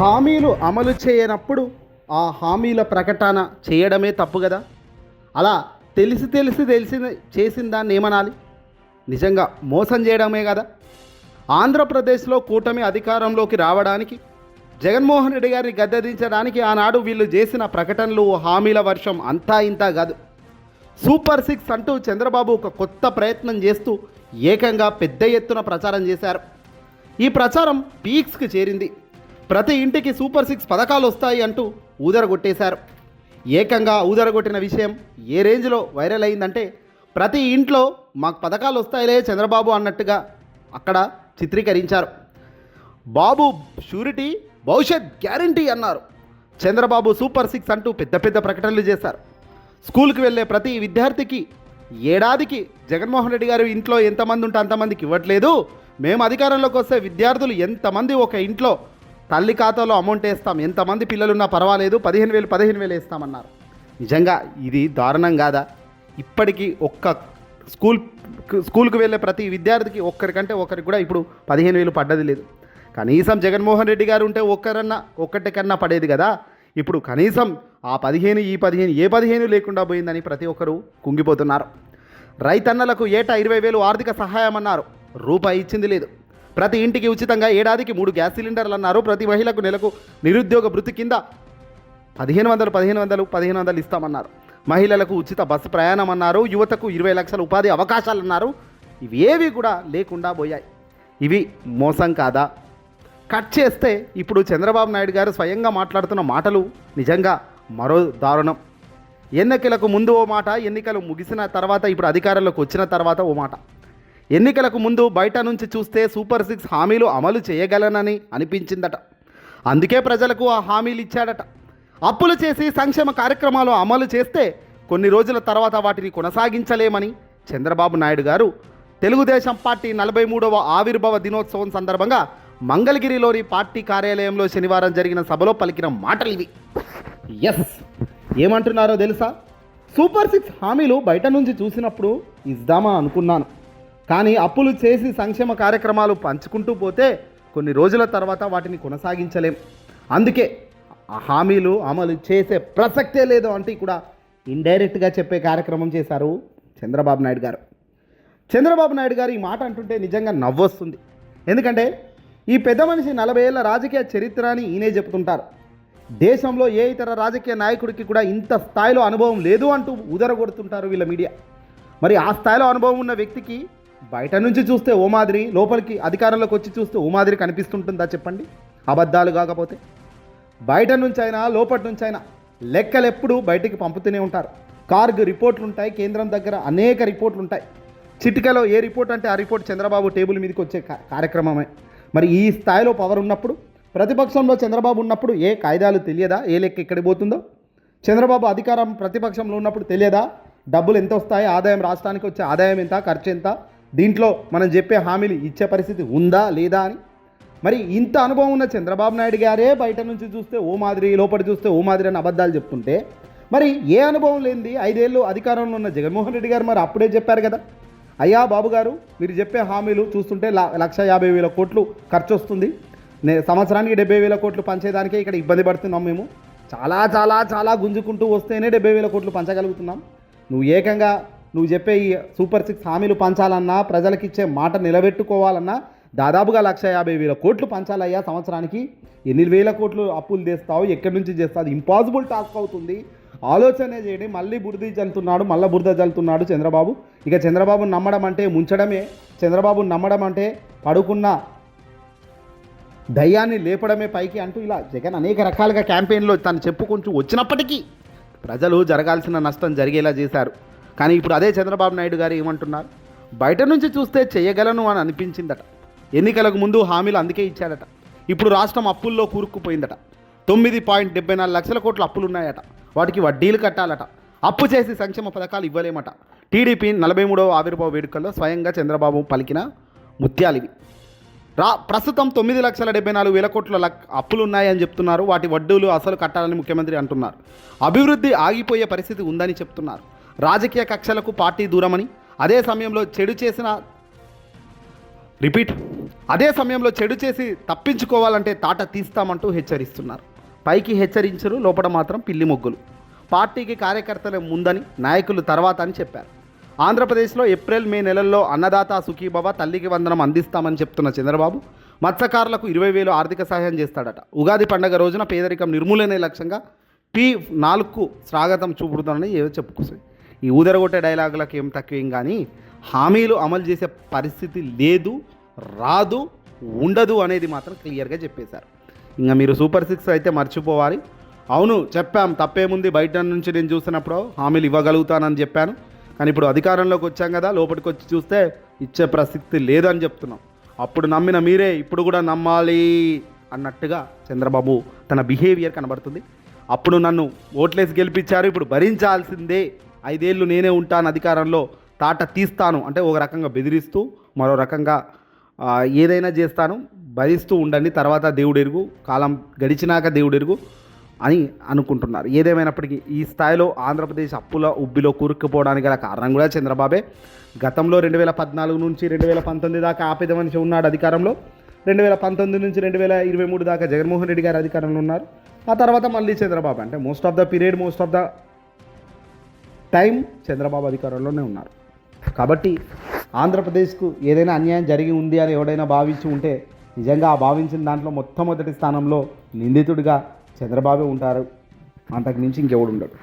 హామీలు అమలు చేయనప్పుడు ఆ హామీల ప్రకటన చేయడమే తప్పు కదా? అలా తెలిసి తెలిసి తెలిసి చేసిన దాన్ని ఏమనాలి? నిజంగా మోసం చేయడమే కదా? ఆంధ్రప్రదేశ్లో కూటమి అధికారంలోకి రావడానికి జగన్మోహన్ రెడ్డి గారిని గద్దెదించడానికి ఆనాడు వీళ్ళు చేసిన ప్రకటనలు హామీల వర్షం అంతా ఇంతా కాదు. సూపర్ సిక్స్ అంటూ చంద్రబాబు ఒక కొత్త ప్రయత్నం చేస్తూ ఏకంగా పెద్ద ఎత్తున ప్రచారం చేశారు. ఈ ప్రచారం పీక్స్కి చేరింది. ప్రతి ఇంటికి సూపర్ సిక్స్ పథకాలు వస్తాయి అంటూ ఊదరగొట్టేశారు. ఏకంగా ఊదరగొట్టిన విషయం ఏ రేంజ్లో వైరల్ అయిందంటే ప్రతి ఇంట్లో మాకు పథకాలు వస్తాయిలే చంద్రబాబు అన్నట్టుగా అక్కడ చిత్రీకరించారు. బాబు షూరిటీ భవిష్యత్ గ్యారంటీ అన్నారు. చంద్రబాబు సూపర్ సిక్స్ అంటూ పెద్ద పెద్ద ప్రకటనలు చేశారు. స్కూల్కి వెళ్ళే ప్రతి విద్యార్థికి ఏడాదికి జగన్మోహన్ రెడ్డి గారు ఇంట్లో ఎంతమంది ఉంటే అంతమందికి ఇవ్వట్లేదు. మేము అధికారంలోకి వస్తే విద్యార్థులు ఎంతమంది ఒక ఇంట్లో తల్లి ఖాతాలో అమౌంట్ వేస్తాం. ఎంతమంది పిల్లలున్నా పర్వాలేదు పదిహేను వేలు పదిహేను వేలు వేస్తామన్నారు. నిజంగా ఇది దారుణం కాదా? ఇప్పటికీ ఒక్క స్కూల్ స్కూల్కి వెళ్ళే ప్రతి విద్యార్థికి ఒక్కరికంటే ఒకరికి కూడా ఇప్పుడు పదిహేను వేలు పడ్డది లేదు. కనీసం జగన్మోహన్ రెడ్డి గారు ఉంటే ఒక్కరన్నా ఒక్కటికన్నా పడేది కదా? ఇప్పుడు కనీసం ఆ పదిహేను ఈ పదిహేను ఏ పదిహేను లేకుండా పోయిందని ప్రతి ఒక్కరూ కుంగిపోతున్నారు. రైతన్నలకు ఏటా ఇరవై వేలు ఆర్థిక సహాయం అన్నారు. రూపాయి ఇచ్చింది లేదు. ప్రతి ఇంటికి ఉచితంగా ఏడాదికి మూడు గ్యాస్ సిలిండర్లు అన్నారు. ప్రతి మహిళకు నెలకు నిరుద్యోగ భృతి కింద పదిహేను వందలు పదిహేను వందలు పదిహేను వందలు ఇస్తామన్నారు. మహిళలకు ఉచిత బస్సు ప్రయాణం అన్నారు. యువతకు ఇరవై లక్షల ఉపాధి అవకాశాలు అన్నారు. ఇవేవి కూడా లేకుండా పోయాయి. ఇవి మోసం కాదా? కట్ చేస్తే ఇప్పుడు చంద్రబాబు నాయుడు గారు స్వయంగా మాట్లాడుతున్న మాటలు నిజంగా మరో దారుణం. ఎన్నికలకు ముందు ఓ మాట ఎన్నికలు ముగిసిన తర్వాత ఇప్పుడు అధికారంలోకి వచ్చిన తర్వాత ఓ మాట. ఎన్నికలకు ముందు బయట నుంచి చూస్తే సూపర్ సిక్స్ హామీలు అమలు చేయగలనని అనిపించిందట. అందుకే ప్రజలకు ఆ హామీలు ఇచ్చాడట. అప్పులు చేసి సంక్షేమ కార్యక్రమాలు అమలు చేస్తే కొన్ని రోజుల తర్వాత వాటిని కొనసాగించలేమని చంద్రబాబు నాయుడు గారు తెలుగుదేశం పార్టీ నలభై మూడవ ఆవిర్భావ దినోత్సవం సందర్భంగా మంగళగిరిలోని పార్టీ కార్యాలయంలో శనివారం జరిగిన సభలో పలికిన మాటలు ఇవి ఎస్ ఏమంటున్నారో తెలుసా? సూపర్ సిక్స్ హామీలు బయట నుంచి చూసినప్పుడు ఇద్దామా అనుకున్నాను. కానీ అప్పులు చేసి సంక్షేమ కార్యక్రమాలు పంచుకుంటూ పోతే కొన్ని రోజుల తర్వాత వాటిని కొనసాగించలేం. అందుకే హామీలు అమలు చేసే ప్రసక్తే లేదు అంటే కూడా ఇండైరెక్ట్గా చెప్పే కార్యక్రమం చేశారు చంద్రబాబు నాయుడు గారు. చంద్రబాబు నాయుడు గారు ఈ మాట అంటుంటే నిజంగా నవ్వొస్తుంది. ఎందుకంటే ఈ పెద్ద మనిషి నలభై ఏళ్ళ రాజకీయ చరిత్ర అని ఈయనే చెప్తుంటారు దేశంలో ఏ ఇతర రాజకీయ నాయకుడికి కూడా ఇంత స్థాయిలో అనుభవం లేదు అంటూ ఉదరగొడుతుంటారు వీళ్ళ మీడియా. మరి ఆ స్థాయిలో అనుభవం ఉన్న వ్యక్తికి బయట నుంచి చూస్తే ఓ మాదిరి లోపలికి అధికారంలోకి వచ్చి చూస్తే ఓ మాదిరి కనిపిస్తుంటుందా చెప్పండి? అబద్ధాలు కాకపోతే. బయట నుంచి అయినా లోపటి నుంచి అయినా లెక్కలు ఎప్పుడు బయటికి పంపుతూనే ఉంటారు. కార్గ్ రిపోర్ట్లు ఉంటాయి కేంద్రం దగ్గర అనేక రిపోర్ట్లు ఉంటాయి. చిటికలో ఏ రిపోర్ట్ అంటే ఆ రిపోర్ట్ చంద్రబాబు టేబుల్ మీదకి వచ్చే కార్యక్రమమే. మరి ఈ స్థాయిలో పవర్ ఉన్నప్పుడు ప్రతిపక్షంలో చంద్రబాబు ఉన్నప్పుడు ఏ కాయిదాలు తెలియదా? ఏ లెక్క ఎక్కడికి పోతుందో? చంద్రబాబు అధికారం ప్రతిపక్షంలో ఉన్నప్పుడు తెలియదా? డబ్బులు ఎంత వస్తాయి? ఆదాయం రాష్ట్రానికి వచ్చే ఆదాయం ఎంత? ఖర్చు ఎంత? దీంట్లో మనం చెప్పే హామీలు ఇచ్చే పరిస్థితి ఉందా లేదా అని? మరి ఇంత అనుభవం ఉన్న చంద్రబాబు నాయుడు గారే బయట నుంచి చూస్తే ఓ మాదిరి లోపల చూస్తే ఓ మాదిరి అని అబద్ధాలు చెప్తుంటే మరి ఏ అనుభవం లేనిది ఐదేళ్ళు అధికారంలో ఉన్న జగన్మోహన్ రెడ్డి గారు మరి అప్పుడే చెప్పారు కదా? అయ్యా బాబు గారు మీరు చెప్పే హామీలు చూస్తుంటే లక్ష యాభై వేల కోట్లు ఖర్చు వస్తుంది. సంవత్సరానికి డెబ్బై వేల కోట్లు పంచేదానికే ఇక్కడ ఇబ్బంది పడుతున్నాం మేము. చాలా చాలా చాలా గుంజుకుంటూ వస్తేనే డెబ్బై వేల కోట్లు పంచగలుగుతున్నాం. నువ్వు ఏకంగా నువ్వు చెప్పే ఈ సూపర్ సిక్స్ హామీలు పంచాలన్నా ప్రజలకు ఇచ్చే మాట నిలబెట్టుకోవాలన్నా దాదాపుగా లక్ష యాభై వేల కోట్లు పంచాలయ్యా సంవత్సరానికి. ఎన్ని వేల కోట్లు అప్పులు తెస్తావు ఎక్కడి నుంచి చేస్తావు ఇంపాసిబుల్ టాస్క్ అవుతుంది. ఆలోచనే చేయండి మళ్ళీ బురద జల్లుతున్నాడు మళ్ళీ బురద జల్లుతున్నాడు చంద్రబాబు. ఇక చంద్రబాబును నమ్మడం అంటే ముంచడమే. చంద్రబాబును నమ్మడం అంటే పడుకున్న దయ్యాన్ని లేపడమే పైకి అంటూ ఇలా జగన్ అనేక రకాలుగా క్యాంపెయిన్లో తను చెప్పుకుంటూ వచ్చినప్పటికీ ప్రజలు జరగాల్సిన నష్టం జరిగేలా చేశారు. కానీ ఇప్పుడు అదే చంద్రబాబు నాయుడు గారు ఏమంటున్నారు? బయట నుంచి చూస్తే చేయగలను అని అనిపించిందట. ఎన్నికలకు ముందు హామీలు అందుకే ఇచ్చాడట. ఇప్పుడు రాష్ట్రం అప్పుల్లో కూరుకుపోయిందట. తొమ్మిది పాయింట్ డెబ్బై నాలుగు లక్షల కోట్ల అప్పులు ఉన్నాయట వాటికి వడ్డీలు కట్టాలట. అప్పు చేసి సంక్షేమ పథకాలు ఇవ్వలేమట. టీడీపీ నలభై మూడవ ఆవిర్భావ వేడుకల్లో స్వయంగా చంద్రబాబు పలికిన ముత్యాలివి. రా ప్రస్తుతం తొమ్మిది లక్షల డెబ్బై నాలుగు వేల కోట్ల లక్ అప్పులు ఉన్నాయని చెప్తున్నారు. వాటి వడ్డీలు అసలు కట్టాలని ముఖ్యమంత్రి అంటున్నారు. అభివృద్ధి ఆగిపోయే పరిస్థితి ఉందని చెప్తున్నారు. రాజకీయ కక్షలకు పార్టీ దూరమని అదే సమయంలో చెడు చేసిన రిపీట్ అదే సమయంలో చెడు చేసి తప్పించుకోవాలంటే తాట తీస్తామంటూ హెచ్చరిస్తున్నారు. పైకి హెచ్చరించరు లోపల మాత్రం పిల్లి ముగ్గులు. పార్టీకి కార్యకర్తలే ముందని నాయకులు తర్వాత అని చెప్పారు. ఆంధ్రప్రదేశ్లో ఏప్రిల్ మే నెలల్లో అన్నదాత సుఖీబాబా తల్లికి వందనం అందిస్తామని చెప్తున్న చంద్రబాబు మత్స్యకారులకు ఇరవై వేలు ఆర్థిక సహాయం చేస్తాడట. ఉగాది పండగ రోజున పేదరికం నిర్మూలనే లక్ష్యంగా పి నాలుగుకు స్వాగతం చూపుతుందని ఏదో చెప్పుకొస్తుంది. ఈ ఊదరగొట్టే డైలాగులకు ఏం తక్కువేం కానీ హామీలు అమలు చేసే పరిస్థితి లేదు రాదు ఉండదు అనేది మాత్రం క్లియర్గా చెప్పేశారు. ఇంకా మీరు సూపర్ సిక్స్ అయితే మర్చిపోవాలి. అవును చెప్పాం తప్పేముంది బయట నుంచి నేను చూసినప్పుడు హామీలు ఇవ్వగలుగుతానని చెప్పాను. కానీ ఇప్పుడు అధికారంలోకి వచ్చాం కదా లోపలికి వచ్చి చూస్తే ఇచ్చే ప్రసక్తి లేదని చెప్తున్నాం. అప్పుడు నమ్మిన మీరే ఇప్పుడు కూడా నమ్మాలి అన్నట్టుగా చంద్రబాబు తన బిహేవియర్ కనబడుతుంది. అప్పుడు నన్ను ఓట్లేసి గెలిపించారు ఇప్పుడు భరించాల్సిందే ఐదేళ్ళు నేనే ఉంటాను అధికారంలో తాట తీస్తాను. అంటే ఒక రకంగా బెదిరిస్తూ మరో రకంగా ఏదైనా చేస్తాను భరిస్తూ ఉండండి తర్వాత దేవుడు ఎరుగు కాలం గడిచినాక దేవుడు ఎరుగు అని అనుకుంటున్నారు. ఏదేమైనప్పటికీ ఈ స్థాయిలో ఆంధ్రప్రదేశ్ అప్పుల ఉబ్బిలో కూరుకుపోవడానికి గల కారణం కూడా చంద్రబాబే. గతంలో రెండు వేల పద్నాలుగు నుంచి రెండు వేల పంతొమ్మిది దాకా ఆపేద మనిషి ఉన్నాడు అధికారంలో. రెండు వేల పంతొమ్మిది నుంచి రెండు వేల ఇరవై మూడు దాకా జగన్మోహన్ రెడ్డి గారు అధికారంలో ఉన్నారు. ఆ తర్వాత మళ్ళీ చంద్రబాబు అంటే most of the period most of the time Chandrababu అధికారంలోనే ఉన్నారు. కాబట్టి ఆంధ్రప్రదేశ్కు ఏదైనా అన్యాయం జరిగి ఉంది అని ఎవడైనా భావించి ఉంటే నిజంగా ఆ భావించిన దాంట్లో మొట్టమొదటి స్థానంలో నిందితుడిగా చంద్రబాబే ఉంటారు. అంతకు మించి ఇంకెవడు ఉండడు.